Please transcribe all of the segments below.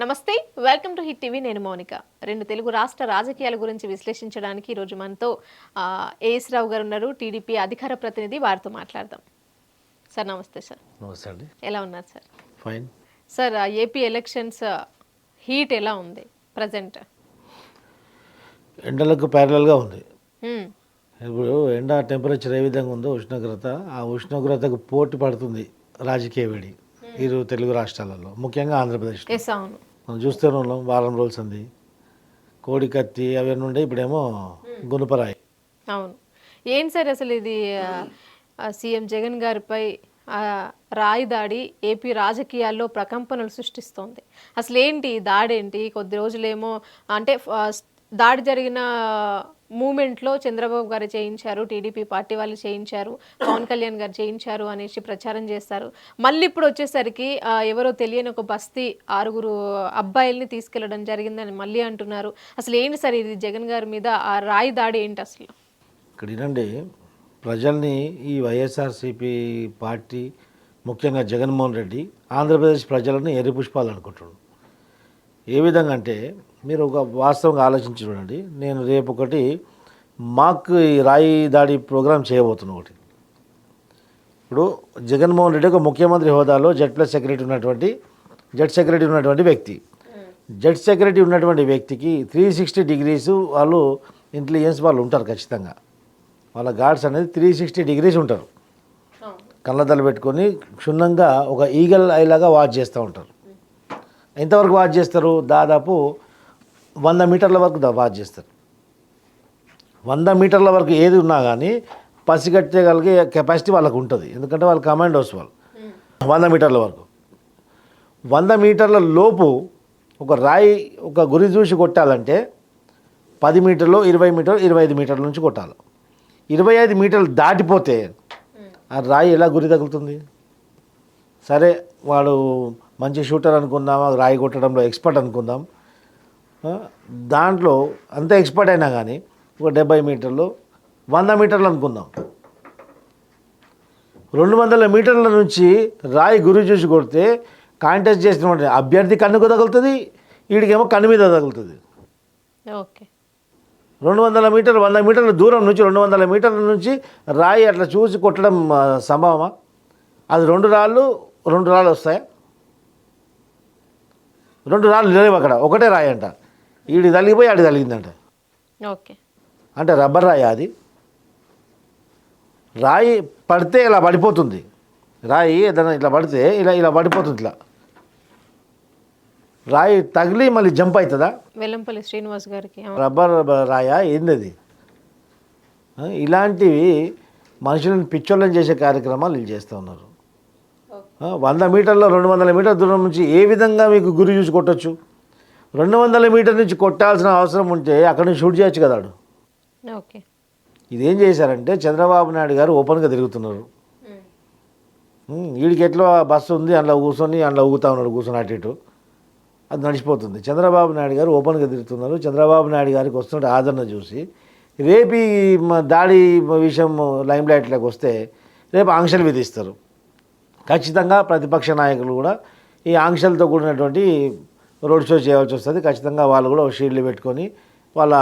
నమస్తే welcome to hit TV. నేను మౌనిక. రెండు తెలుగు రాష్ట్ర రాజకీయాల గురించి విశ్లేషించడానికి ఈరోజు మనతో ఏఎస్ రావు గారు ఉన్నారు. టీడీపీ అధికార ప్రతినిధి వారితో మాట్లాడదాం. సార్ నమస్తే సార్. నమస్తే అండి. ఎలా ఉన్నారు sir? Fine. Sir AP elections heat ఎలా ఉంది? ప్రజెంట్. ఎండలకు ప్యారలల్గా ఉంది. ఇప్పుడు ఎండ టెంపరేచర్ ఏ విధంగా ఉందో ఉష్ణోగ్రత ఆ ఉష్ణోగ్రతకు పోటీ పడుతుంది రాజకీయ వేడి ఇరు తెలుగు రాష్ట్రాలలో ముఖ్యంగా ఆంధ్రప్రదేశ్లో. ఎస్ అవును. మనం చూస్తూనే ఉన్నాం వారం రోజులు ఉంది కోడి కత్తి అవన్నీ ఉండే ఇప్పుడేమో గునుపరాయి అవును. ఏం సార్ అసలు ఇది సీఎం జగన్ గారిపై రాయి దాడి ఏపీ రాజకీయాల్లో ప్రకంపనలు సృష్టిస్తోంది. అసలు ఏంటి ఈ దాడి ఏంటి కొద్ది రోజులేమో అంటే దాడి జరిగిన మూమెంట్లో చంద్రబాబు గారు చేయించారు టీడీపీ పార్టీ వాళ్ళు చేయించారు పవన్ కళ్యాణ్ గారు చేయించారు అనేసి ప్రచారం చేస్తారు. మళ్ళీ ఇప్పుడు వచ్చేసరికి ఎవరో తెలియని ఒక బస్తీ ఆరుగురు అబ్బాయిల్ని తీసుకెళ్ళడం జరిగిందని మళ్ళీ అంటున్నారు. అసలు ఏంటి సార్ ఇది జగన్ గారి మీద ఆ రాయి దాడి ఏంటి అసలు? ఇక్కడ ఏంటండి ప్రజల్ని ఈ వైఎస్ఆర్సీపీ పార్టీ ముఖ్యంగా జగన్మోహన్ రెడ్డి ఆంధ్రప్రదేశ్ ప్రజలను ఎర్రి అనుకుంటున్నాడు ఏ విధంగా అంటే మీరు ఒక వాస్తవంగా ఆలోచించి చూడండి. నేను రేపు ఒకటి మాక్ ఈ రాయి దాడి ప్రోగ్రాం చేయబోతున్నా ఒకటి. ఇప్పుడు జగన్మోహన్ రెడ్డి ఒక ముఖ్యమంత్రి హోదాలో జెడ్ ప్లస్ సెక్రటరీ ఉన్నటువంటి జెడ్ సెక్రటరీ ఉన్నటువంటి వ్యక్తి. జెడ్ సెక్రటరీ ఉన్నటువంటి వ్యక్తికి త్రీ సిక్స్టీ డిగ్రీస్ వాళ్ళు ఇంటెలిజెన్స్ వాళ్ళు ఉంటారు ఖచ్చితంగా. వాళ్ళ గార్డ్స్ అనేది త్రీ సిక్స్టీ డిగ్రీస్ ఉంటారు. కళ్ళద్దాలు పెట్టుకొని క్షుణ్ణంగా ఒక ఈగల్ ఐలాగా వాచ్ చేస్తూ ఉంటారు. ఎంతవరకు వాచ్ చేస్తారు? దాదాపు వంద మీటర్ల వరకు వాచ్ చేస్తారు. వంద మీటర్ల వరకు ఏది ఉన్నా కానీ పసిగట్టగలిగే కెపాసిటీ వాళ్ళకు ఉంటుంది. ఎందుకంటే వాళ్ళు కమాండోస్ వాళ్ళు. వంద మీటర్ల వరకు. వంద మీటర్ల లోపు ఒక రాయి ఒక గురి చూసి కొట్టాలంటే పది మీటర్లు ఇరవై మీటర్లు ఇరవై ఐదు మీటర్ల నుంచి కొట్టాలి. ఇరవై ఐదు మీటర్లు దాటిపోతే ఆ రాయి ఎలా గురి తగులుతుంది? సరే వాడు మంచి షూటర్ అనుకుందాం రాయి కొట్టడంలో ఎక్స్పర్ట్ అనుకుందాం. దాంట్లో అంత ఎక్స్పర్ట్ అయినా కానీ ఒక డెబ్బై మీటర్లు వంద మీటర్లు అనుకుందాం. రెండు వందల మీటర్ల నుంచి రాయి గురి చూసి కొడితే కాంటెస్ట్ చేసినటువంటి అభ్యర్థి కన్నుకు తగులుతుంది వీడికేమో కన్ను మీద తగులుతుంది. ఓకే. రెండు వందల మీటర్లు వంద మీటర్ల దూరం నుంచి రెండు వందల మీటర్ల నుంచి రాయి అట్లా చూసి కొట్టడం సంభవమా? అది రెండు రాళ్ళు రెండు రాళ్ళు వస్తాయా? రెండు రాళ్ళు లేవు అక్కడ ఒకటే రాయి అంట. ఈడి తలిగిపోయి ఆడి తలిగిందంట. ఓకే. అంటే రబ్బర్ రాయి అది. రాయి పడితే ఇలా పడిపోతుంది. రాయి ఏదైనా ఇట్లా పడితే ఇలా ఇలా పడిపోతుంది ఇట్లా. రాయి తగిలి మళ్ళీ జంప్ అవుతుందా? వెల్లంపల్లి శ్రీనివాస్ గారికి. రబ్బర్ రాయా? ఏంది అది ఇలాంటివి మనుషులను పిచ్చోళ్ళని చేసే కార్యక్రమాలు వీళ్ళు చేస్తూ ఉన్నారు. వంద మీటర్ల రెండు వందల మీటర్ల దూరం నుంచి ఏ విధంగా మీకు గురి చూసి కొట్టచ్చు? రెండు వందల మీటర్ నుంచి కొట్టాల్సిన అవసరం ఉంటే అక్కడ నుంచి షూట్ చేయొచ్చు కదా. ఓకే. ఇదేం చేశారంటే చంద్రబాబు నాయుడు గారు ఓపెన్గా తిరుగుతున్నారు. వీడికి ఎట్లా బస్సు ఉంది అందులో కూర్చొని అందులో ఊగుతా ఉన్నాడు కూర్చొని అటు ఇటు. అది నడిచిపోతుంది. చంద్రబాబు నాయుడు గారు ఓపెన్గా తిరుగుతున్నారు. చంద్రబాబు నాయుడు గారికి వస్తున్న ఆదరణ చూసి రేపు దాడి విషయం లైమ్ లైట్లోకి వస్తే రేపు ఆంక్షలు విధిస్తారు. ఖచ్చితంగా ప్రతిపక్ష నాయకులు కూడా ఈ ఆంక్షలతో కూడినటువంటి రోడ్ షో చేయవలసి వస్తుంది. ఖచ్చితంగా వాళ్ళు కూడా షీల్డ్లు పెట్టుకొని వాళ్ళ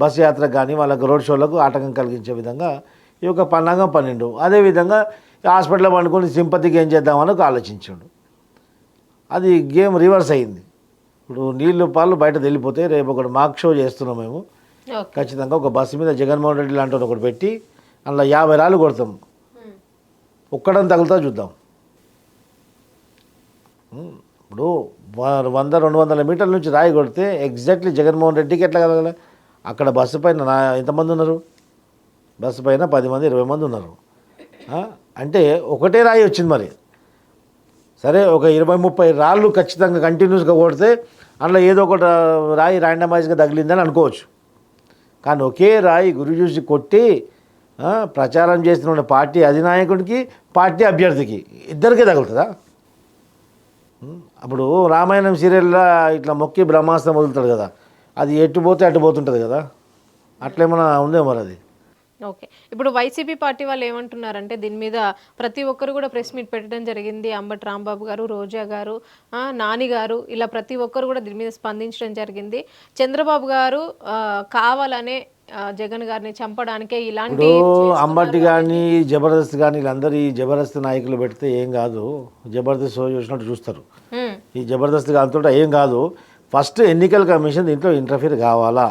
బస్ యాత్ర కానీ వాళ్ళకి రోడ్ షోలకు ఆటంకం కలిగించే విధంగా ఈ యొక్క పన్నాగం పన్నెండు. అదేవిధంగా హాస్పిటల్లో పండుకొని సింపతికి ఏం చేద్దామని ఆలోచించాడు. అది గేమ్ రివర్స్ అయింది. ఇప్పుడు నీళ్ళు పాలు బయట వెళ్ళిపోతే రేపు ఒకటి మాక్ షో చేస్తున్నాం మేము. ఖచ్చితంగా ఒక బస్సు మీద జగన్మోహన్ రెడ్డి లాంటి ఒకటి పెట్టి అందులో యాభై రాళ్ళు కొడతాం. ఒక్కడం తగులుతా చూద్దాం. ఇప్పుడు వంద రెండు వందల మీటర్ల నుంచి రాయి కొడితే ఎగ్జాక్ట్లీ జగన్మోహన్ రెడ్డికి ఎట్లా కలగల? అక్కడ బస్సు పైన నా ఎంతమంది ఉన్నారు? బస్సు పైన పది మంది ఇరవై మంది ఉన్నారు. అంటే ఒకటే రాయి వచ్చింది మరి. సరే ఒక ఇరవై ముప్పై రాళ్ళు ఖచ్చితంగా కంటిన్యూస్గా కొడితే అందులో ఏదో ఒకటి రాయి ర్యాండమైజ్గా తగిలిందని అనుకోవచ్చు. కానీ ఒకే రాయి గురి చూసి కొట్టి ప్రచారం చేస్తున్న పార్టీ అధినాయకుడికి పార్టీ అభ్యర్థికి ఇద్దరికే తగులుతుందా? అప్పుడు రామాయణం సీరియల్లో ఇట్లా మొక్కి బ్రహ్మాస్త్రం వదులుతాడు కదా. అది ఎటు పోతే అటు పోతుంటుంది కదా. అట్లేమన్నా ఉందే మరి అది. ఓకే. ఇప్పుడు వైసీపీ పార్టీ వాళ్ళు ఏమంటున్నారంటే దీని మీద ప్రతి ఒక్కరు కూడా ప్రెస్ మీట్ పెట్టడం జరిగింది. అంబటి రాంబాబు గారు రోజా గారు నాని గారు ఇలా ప్రతి ఒక్కరు కూడా దీని మీద స్పందించడం జరిగింది. చంద్రబాబు గారు కావాలనే జగన్ గారిని చంపడానికే ఇలాంటి అంబటి కానీ జబర్దస్త్ కానీ వీళ్ళందరూ ఈ జబర్దస్త్ నాయకులు పెడితే ఏం కాదు. జబర్దస్త్ చూసినట్టు చూస్తారు. ఈ జబర్దస్త్ అంతుంటే ఏం కాదు. ఫస్ట్ ఎన్నికల కమిషన్ దీంట్లో ఇంటర్ఫియర్ కావాలా?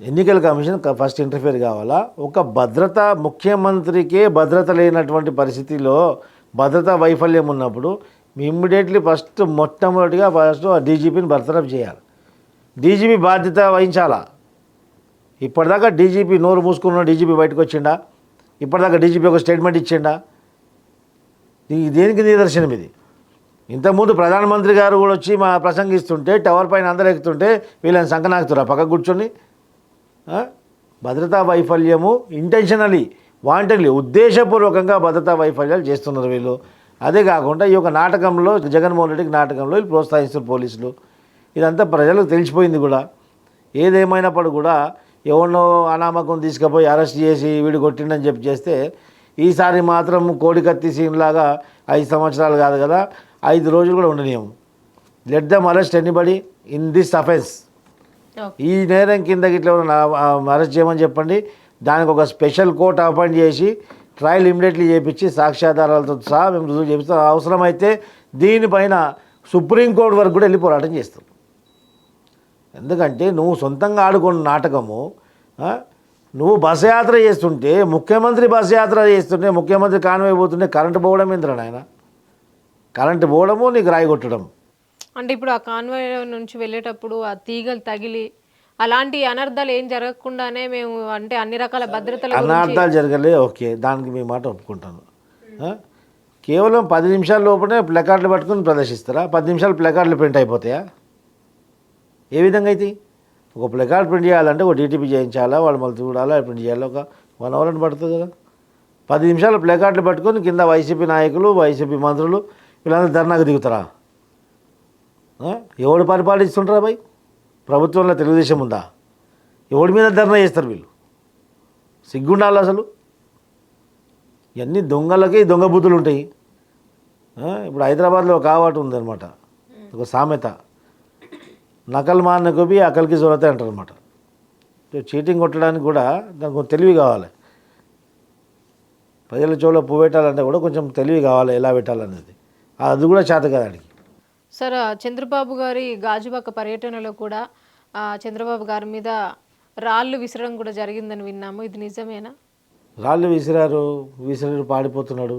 ఎన్నికల కమిషన్ ఫస్ట్ ఇంటర్ఫియర్ కావాలా? ఒక భద్రత ముఖ్యమంత్రికే భద్రత లేనటువంటి పరిస్థితిలో భద్రతా వైఫల్యం ఉన్నప్పుడు ఇమ్మీడియట్లీ ఫస్ట్ మొట్టమొదటిగా ఫస్ట్ ఆ డీజీపీని బర్తరఫ్ చేయాలి. డీజీపీ బాధ్యత వహించాలా? ఇప్పటిదాకా డీజీపీ నోరు మూసుకున్న డీజీపీ బయటకు వచ్చిండా? ఇప్పటిదాకా డీజీపీ ఒక స్టేట్మెంట్ ఇచ్చిండా? దేనికి నిదర్శనం ఇది? ఇంతకుముందు ప్రధానమంత్రి గారు కూడా వచ్చి మా ప్రసంగిస్తుంటే టవర్ పైన అందరూ ఎక్కుతుంటే వీళ్ళని సంకనాకుతురా పక్క కూర్చొని భద్రతా వైఫల్యము ఇంటెన్షనలీ వాంటెడ్లీ ఉద్దేశపూర్వకంగా భద్రతా వైఫల్యాలు చేస్తున్నారు వీళ్ళు. అదే కాకుండా ఈ యొక్క నాటకంలో జగన్మోహన్ రెడ్డికి నాటకంలో వీళ్ళు ప్రోత్సహిస్తున్నారు పోలీసులు. ఇదంతా ప్రజలకు తెలిసిపోయింది కూడా. ఏదేమైనప్పుడు కూడా ఎవరినో అనామకం తీసుకుపోయి అరెస్ట్ చేసి వీడు కొట్టిండని చెప్పి చేస్తే ఈసారి మాత్రం కోడికత్తి సీన్ లాగా ఐదు సంవత్సరాలు కాదు కదా ఐదు రోజులు కూడా ఉండనియము. Let them arrest anybody in this offence. ఈ నేరం కింద ఇట్లా అరెస్ట్ చేయమని చెప్పండి. దానికి ఒక స్పెషల్ కోర్ట్ అపాయింట్ చేసి ట్రయల్ ఇమ్మీడియట్లీ చేపించి సాక్ష్యాధారాలతో సహా మేము రుజువు చేపిస్తాం. అవసరమైతే దీనిపైన సుప్రీంకోర్టు వరకు కూడా వెళ్ళి పోరాటం చేస్తాం. ఎందుకంటే నువ్వు సొంతంగా ఆడుకున్న నాటకము నువ్వు బస్ యాత్ర చేస్తుంటే ముఖ్యమంత్రి బస్ యాత్ర చేస్తుంటే ముఖ్యమంత్రి కాన్వే పోతుంటే కరెంటు పోవడం ఏంద్రా నాయన? కరెంటు పోవడము నీకు రాయి కొట్టడం. అంటే ఇప్పుడు ఆ కాన్వాయ్ నుంచి వెళ్ళేటప్పుడు ఆ తీగలు తగిలి అలాంటి అనర్థాలు ఏం జరగకుండానే మేము అంటే అన్ని రకాల భద్రతల అనార్థాలు జరగలే ఓకే దానికి మీ మాట ఒప్పుకుంటాను? కేవలం పది నిమిషాల లోపలే ప్లకార్డులు పట్టుకుని ప్రదర్శిస్తారా? పది నిమిషాలు ప్లకార్డులు ప్రింట్ అయిపోతాయా? ఏ విధంగా అయితే? ఒక ప్లకార్డ్ ప్రింట్ చేయాలంటే ఒక డీటీపీ చేయించాలా? వాళ్ళు మళ్ళీ చూడాలా? ప్రింట్ చేయాలి? ఒక వన్ అవర్ అని పడుతుంది కదా. పది నిమిషాలు ప్లకార్డులు పట్టుకొని కింద వైసీపీ నాయకులు వైసీపీ మంత్రులు వీళ్ళందరూ ధర్నాకు దిగుతారా? ఎవడు పరిపాలిస్తుంటారా భయ్ ప్రభుత్వంలో తెలుగుదేశం ఉందా? ఎవడి మీద ధర్నా చేస్తారు వీళ్ళు? సిగ్గుండాలి అసలు? ఇవన్నీ దొంగలకి దొంగ బుద్ధులు ఉంటాయి. ఇప్పుడు హైదరాబాద్లో ఒక ఆవాటు ఉందన్నమాట. ఒక సామెత. నకల్ మాన్న గోబి అకల్కి జోరతే అంటారు అనమాట చీటింగ్ కొట్టడానికి కూడా దానికి కొంచెం తెలివి కావాలి. ప్రజల చెవులో పువ్వు పెట్టాలంటే కూడా కొంచెం తెలివి కావాలి ఎలా పెట్టాలనేది. అది కూడా చేత కదానికి సార్ చంద్రబాబు గారి గాజువాక పర్యటనలో కూడా చంద్రబాబు గారి మీద రాళ్ళు విసరడం కూడా జరిగిందని విన్నాము. ఇది నిజమేనా? రాళ్ళు విసిరారు విసిరారు పాడిపోతున్నాడు.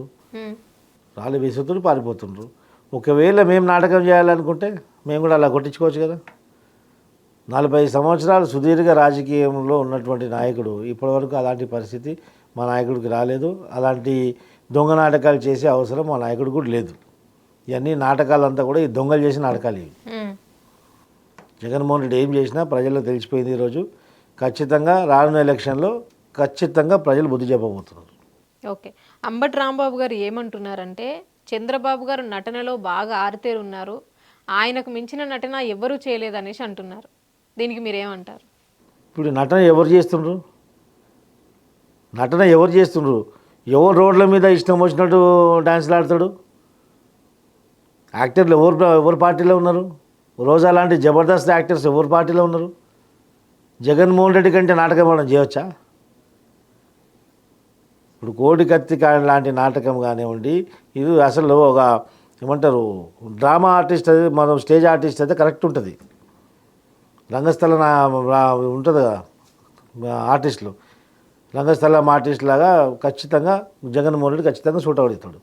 రాళ్ళు విసురుతుడు పారిపోతుండ్రు. ఒకవేళ మేము నాటకం చేయాలనుకుంటే మేము కూడా అలా కొట్టించుకోవచ్చు కదా. నలభై సంవత్సరాలు సుదీర్ఘ రాజకీయంలో ఉన్నటువంటి నాయకుడు. ఇప్పటివరకు అలాంటి పరిస్థితి మా నాయకుడికి రాలేదు. అలాంటి దొంగ నాటకాలు చేసే అవసరం మా నాయకుడు కూడా లేదు. ఇవన్నీ నాటకాలంతా కూడా ఈ దొంగలు చేసిన నాటకాలు ఇవి. జగన్మోహన్ రెడ్డి ఏం చేసినా ప్రజలకు తెలిసిపోయింది ఈరోజు ఖచ్చితంగా రానున్న ఎలక్షన్లో ఖచ్చితంగా ప్రజలు బుద్ధి చెప్పబోతున్నారు. ఓకే. అంబటి రాంబాబు గారు ఏమంటున్నారంటే చంద్రబాబు గారు నటనలో బాగా ఆరితేరున్నారు. ఆయనకు మించిన నటన ఎవ్వరూ చేయలేదనేసి అంటున్నారు. దీనికి మీరేమంటారు? ఇప్పుడు నటన ఎవరు చేస్తుండ్రు? నటన ఎవరు చేస్తుండ్రు? ఎవరు రోడ్ల మీద ఇష్టం వచ్చినట్టు డ్యాన్స్లు ఆడతాడు? యాక్టర్లు ఎవరు ఎవరు పార్టీలో ఉన్నారు? రోజా లాంటి జబర్దస్త్ యాక్టర్స్ ఎవరు పార్టీలో ఉన్నారు? జగన్మోహన్ రెడ్డి కంటే నాటకం మనం చేయవచ్చా ఇప్పుడు కోడి కత్తి లాంటి నాటకం కానివ్వండి ఇది అసలు ఒక ఏమంటారు డ్రామా ఆర్టిస్ట్ అది మనం స్టేజ్ ఆర్టిస్ట్ అయితే కరెక్ట్ ఉంటుంది. రంగస్థల ఉంటుంది కదా ఆర్టిస్టులు. రంగస్థలం ఆర్టిస్ట్ లాగా ఖచ్చితంగా జగన్మోహన్ రెడ్డి ఖచ్చితంగా సూట్ అవుతాడు.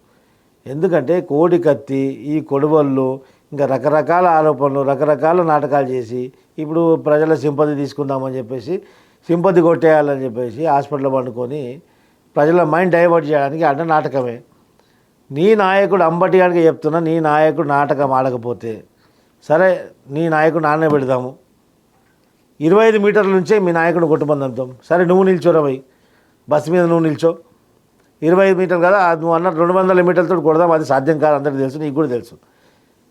ఎందుకంటే కోడి కత్తి ఈ కొడవళ్ళు ఇంకా రకరకాల ఆరోపణలు రకరకాల నాటకాలు చేసి ఇప్పుడు ప్రజల సింపతి తీసుకుందామని చెప్పేసి సింపతి కొట్టేయాలని చెప్పేసి హాస్పిటల్లో పండుకొని ప్రజల మైండ్ డైవర్ట్ చేయడానికి అంటే నాటకమే. నీ నాయకుడు అంబటి గారికి చెప్తున్నా నీ నాయకుడు నాటకం ఆడకపోతే సరే నీ నాయకుడు నాన్న పెడదాము. ఇరవై ఐదు మీటర్ల నుంచే మీ నాయకుడు కొట్టుబందంతాం. సరే నువ్వు నిల్చో పోయి బస్సు మీద నువ్వు నిల్చో. ఇరవై ఐదు మీటర్లు కదా నువ్వు అన్న రెండు వందల మీటర్లతో కొడదాం అది సాధ్యం కాదు అందరికీ తెలుసు నీకు కూడా తెలుసు.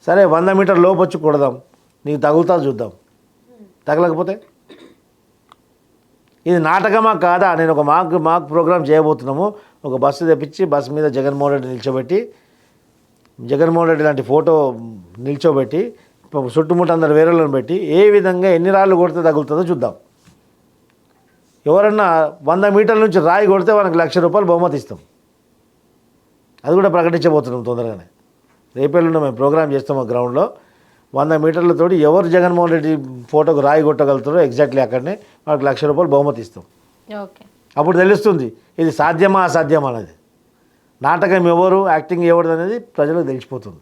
సరే వంద మీటర్ లోపు వచ్చి కొడదాం నీకు తగులుతా చూద్దాం. తగలకపోతే? ఇది నాటకమా కాదా? నేను ఒక మాక్ మాక్ ప్రోగ్రామ్ చేయబోతున్నాము. ఒక బస్సు తెప్పించి బస్సు మీద జగన్మోహన్ రెడ్డి నిల్చోబెట్టి జగన్మోహన్ రెడ్డి లాంటి ఫోటో నిల్చోబెట్టి చుట్టుముట్టు అందరు వేరేలను పెట్టి ఏ విధంగా ఎన్ని రాళ్ళు కొడితే తగులుతుందో చూద్దాం. ఎవరన్నా వంద మీటర్ల నుంచి రాయి కొడితే మనకు లక్ష రూపాయలు బహుమతి ఇస్తాం. అది కూడా ప్రకటించబోతున్నాం తొందరగానే. రేపేళ్ళున్న మేము ప్రోగ్రామ్ చేస్తాం ఆ గ్రౌండ్లో. వంద మీటర్లతోటి ఎవరు జగన్మోహన్ రెడ్డి ఫోటోకు రాయి కొట్టగలుగుతారో ఎగ్జాక్ట్లీ అక్కడనే వాళ్ళకి లక్ష రూపాయలు బహుమతి ఇస్తాం. ఓకే. అప్పుడు తెలుస్తుంది ఇది సాధ్యమా అసాధ్యమా అనేది. నాటకం ఎవరు యాక్టింగ్ ఎవరు అనేది ప్రజలకు తెలిసిపోతుంది.